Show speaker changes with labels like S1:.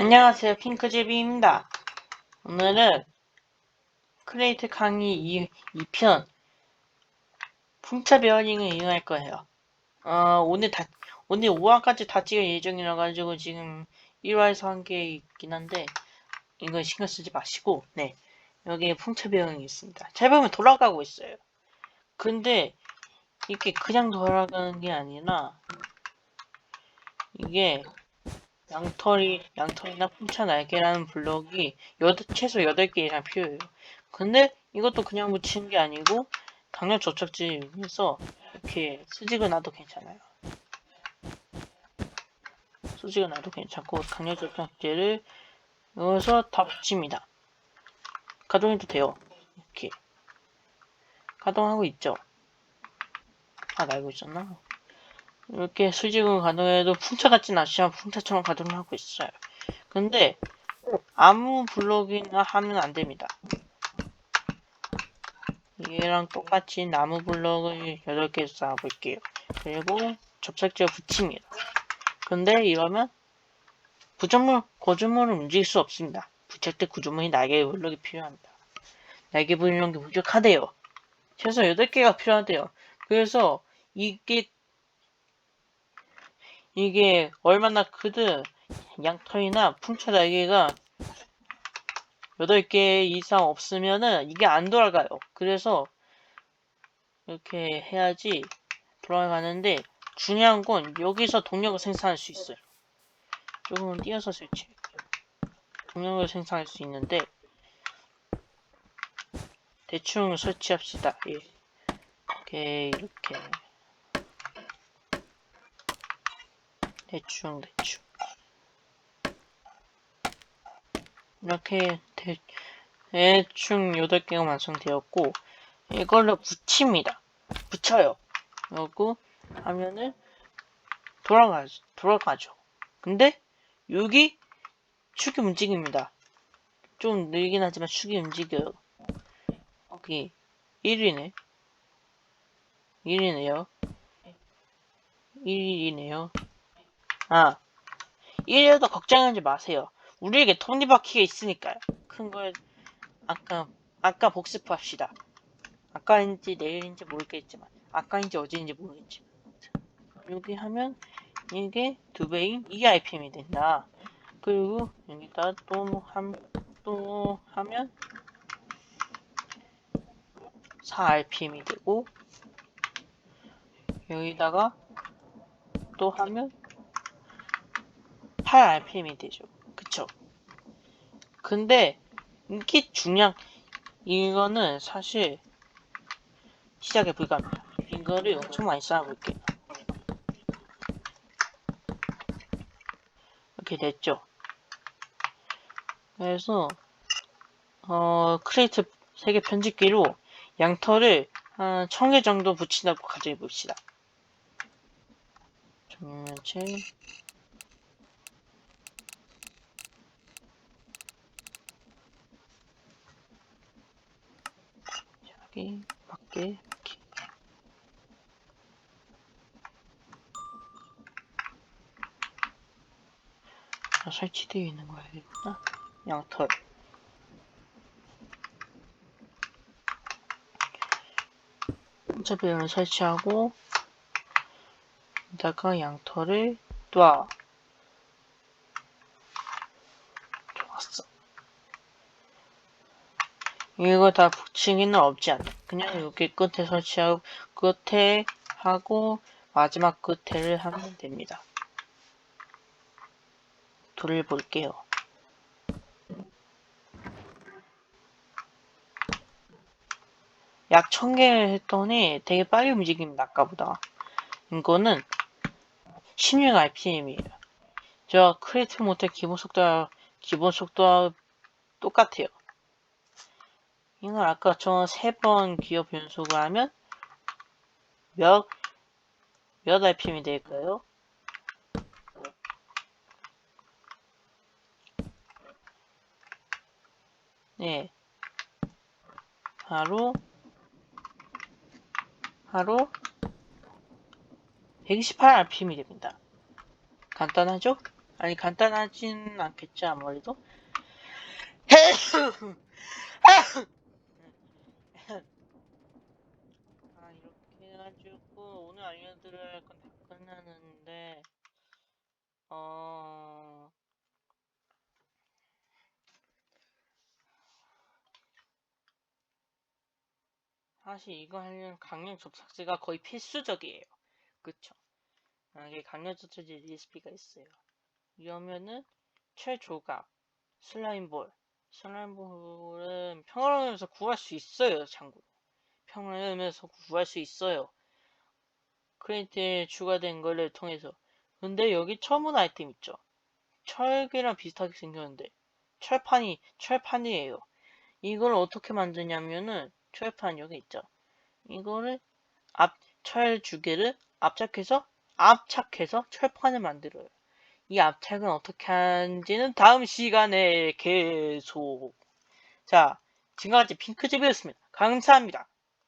S1: 안녕하세요. 핑크제비입니다. 오늘은 크레이트 강의 2, 2편 풍차 베어링을 이용할 거예요. 어, 오늘 다, 오늘 5화까지 다 찍을 예정이라 가지고 지금 1화에서 한 게 있긴 한데 이거 신경 쓰지 마시고 네 여기에 풍차 베어링이 있습니다. 잘 보면 돌아가고 있어요. 근데 이게 그냥 돌아가는 게 아니라 이게 양털이, 양털이나 풍차 날개라는 블럭이 여덟, 최소 8개 이상 필요해요. 근데 이것도 그냥 붙이는 게 아니고 강력 접착제에서 이렇게 수직을 놔도 괜찮아요. 수직을 놔도 괜찮고 강력 접착제를 여기서 다 붙입니다. 가동해도 돼요. 이렇게 가동하고 있죠. 아, 날고 있었나? 이렇게 수직은 가동해도 풍차 같진 않지만 풍차처럼 가동을 하고 있어요. 근데 아무 블록이나 하면 안 됩니다. 얘랑 똑같이 나무 블록을 8개 쌓아볼게요. 그리고 접착제 붙입니다. 근데 이러면 구조물, 고주물을 움직일 수 없습니다. 부착 때 구조물이 날개 블록이 필요합니다. 날개 블록이 부족하대요. 최소 8개가 필요하대요. 그래서 이게 이게 얼마나 크든 양털이나 풍차 날개가 8개 이상 없으면은 이게 안 돌아가요. 그래서 이렇게 해야지 돌아가는데 중요한 건 여기서 동력을 생산할 수 있어요. 조금 띄어서 설치할게요. 동력을 생산할 수 있는데 대충 설치합시다. 예. 이렇게 이렇게 대충 대충. 이렇게 대, 대충 8개가 완성되었고 이걸로 붙입니다. 붙여요. 그리고 하면은 돌아가, 돌아가죠. 근데 여기 축이 움직입니다. 좀 늘긴 하지만 축이 움직여요. 여기 1이네. 1이네요. 1이네요 아, 이래도 걱정하지 마세요. 우리에게 톱니바퀴가 있으니까요. 큰 걸, 아까, 아까 복습합시다. 아까인지 내일인지 모르겠지만, 아까인지 어제인지 모르겠지만. 여기 하면, 이게 두 배인 2RPM이 된다. 그리고 여기다 또 한, 또 하면, 4RPM이 되고, 여기다가 또 하면 8rpm이 되죠. 그쵸? 근데 이게 중요한 이거는 사실 시작에 불과합니다. 이거를 엄청 많이 쌓아볼게요. 이렇게 됐죠. 그래서 어 크레이트 3개 편집기로 양털을 한 1000개 정도 붙인다고 가정해 봅시다. 정면체 여기 밖에 이렇게. 아, 설치되어 있는 거야 이구나 양털. 혼자배를 설치하고 여기다가 양털을 놔 이거 다 붙이기는 없지 않아. 그냥 여기 끝에 설치하고 끝에 하고 마지막 끝에를 하면 됩니다. 돌을 볼게요. 약 1000개 했더니 되게 빨리 움직입니다. 아까보다. 이거는 16 RPM이에요. 저 크리에이트 모델 기본 속도와 기본 속도와 똑같아요. 이걸 아까처럼 세 번 기업 변속을 하면 몇, 몇 RPM이 될까요? 네. 바로, 바로 128 RPM이 됩니다. 간단하죠? 아니 간단하진 않겠지 아무래도 아 이렇게 해가지고 오늘 알려드릴 건 다 끝나는데 어 사실 이거 하려면 강력 접착제가 거의 필수적이에요. 그쵸? 아, 이게 강력 접착제 레시피가 있어요. 이러면은 최조각 슬라임볼. 슬라임볼은 평화로움에서 구할 수 있어요 참고로. 평화로움에서 구할 수 있어요 크레이트에 추가된 거를 통해서. 근데 여기 처음 아이템 있죠? 철기랑 비슷하게 생겼는데. 철판이 철판이에요. 이걸 어떻게 만드냐면은 철판 여기 있죠? 이거를 앞철두 개를 압착해서 압착해서 철판을 만들어요. 이 압착은 어떻게 하는지는 다음 시간에 계속. 자 지금까지 핑크집이었습니다. 감사합니다